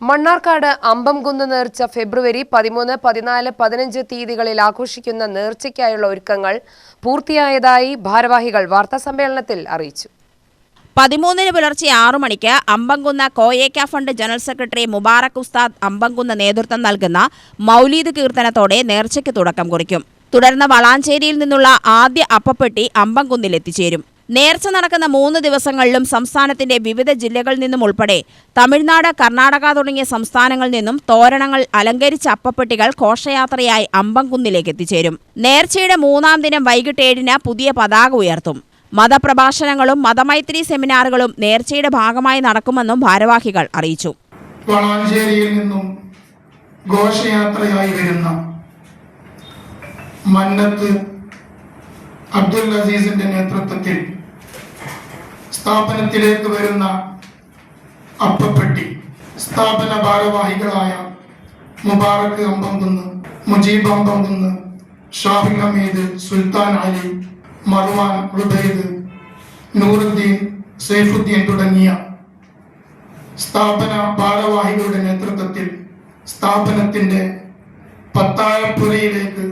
മണ്ണാർക്കാട് അമ്പംകുന്ന് നേർച്ച ഫെബ്രുവരി പതിമൂന്ന് പതിനാല് പതിനഞ്ച് തീയതികളിൽ ആഘോഷിക്കുന്ന നേർച്ചയ്ക്കായുള്ള ഒരുക്കങ്ങൾ പൂർത്തിയായതായി ഭാരവാഹികൾ വാർത്താസമ്മേളനത്തിൽ അറിയിച്ചു. പതിമൂന്നിന് പുലർച്ചെ ആറു മണിക്ക് അമ്പംകുന്ന കോയേക്ക ഫണ്ട് ജനറൽ സെക്രട്ടറി മുബാറക് ഉസ്താദ് അമ്പംകുന്ന് നേതൃത്വം നൽകുന്ന മൗലീദ് കീർത്തനത്തോടെ നേർച്ചയ്ക്ക് തുടക്കം കുറിക്കും. തുടർന്ന് വളാഞ്ചേരിയിൽ നിന്നുള്ള ആദ്യ അപ്പപ്പെട്ടി അമ്പംകുന്നിൽ എത്തിച്ചേരും. നേർച്ച നടക്കുന്ന മൂന്ന് ദിവസങ്ങളിലും സംസ്ഥാനത്തിന്റെ വിവിധ ജില്ലകളിൽ നിന്നും ഉൾപ്പെടെ തമിഴ്നാട് കർണാടക തുടങ്ങിയ സംസ്ഥാനങ്ങളിൽ നിന്നും തോരണങ്ങൾ അലങ്കരിച്ച അപ്പപ്പെട്ടികൾ ഘോഷയാത്രയായി അമ്പംകുന്നിലേക്ക് എത്തിച്ചേരും. നേർച്ചയുടെ മൂന്നാം ദിനം വൈകിട്ട് ഏഴിന് പുതിയ പതാക ഉയർത്തും. മതപ്രഭാഷണങ്ങളും മതമൈത്രി സെമിനാറുകളും നേർച്ചയുടെ ഭാഗമായി നടക്കുമെന്നും ഭാരവാഹികൾ അറിയിച്ചു. ഘോഷയാത്രയായി വരുന്ന മന്നത്ത് അബ്ദുൽ അസീസിന്റെ നേതൃത്വത്തിൽ സ്ഥാപനത്തിലേക്ക് വരുന്ന അപ്പപ്പെട്ടി സ്ഥാപന ഭാരവാഹികളായ മുബാറക്ക് അമ്പംകുന്ന് മുജീബ് അമ്പംകുന്ന് ഷാഫി ഹമീദ് സുൽത്താൻ അലി മർവാൻ ഉബൈദ് നൂറുദ്ദീൻ സൈഫുദ്ദീൻ തുടങ്ങിയ സ്ഥാപന ഭാരവാഹികളുടെ നേതൃത്വത്തിൽ സ്ഥാപനത്തിന്റെ പത്തായപ്പുരയിലേക്ക്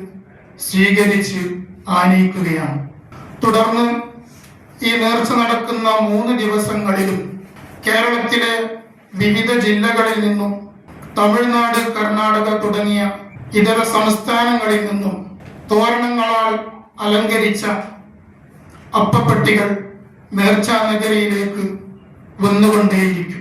സ്വീകരിച്ച് ആനയിക്കുകയാണ്. തുടർന്ന് ഈ നേർച്ച നടക്കുന്ന മൂന്ന് ദിവസങ്ങളിലും കേരളത്തിലെ വിവിധ ജില്ലകളിൽ നിന്നും തമിഴ്നാട് കർണാടക തുടങ്ങിയ ഇതര സംസ്ഥാനങ്ങളിൽ നിന്നും തോരണങ്ങളാൽ അലങ്കരിച്ച അപ്പപ്പെട്ടികൾ നേർച്ചാ നഗരിയിലേക്ക് വന്നുകൊണ്ടേയിരിക്കും.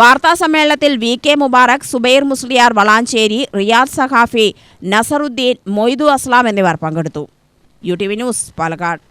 വാർത്താ സമ്മേളനത്തിൽ വി കെ മുബാറക് സുബൈർ മുസ്ലിയാർ വളാഞ്ചേരി റിയാദ് സഖാഫി നസറുദ്ദീൻ മൊയ്തു അസ്ലാം എന്നിവർ പങ്കെടുത്തു. U T V news Palakkad.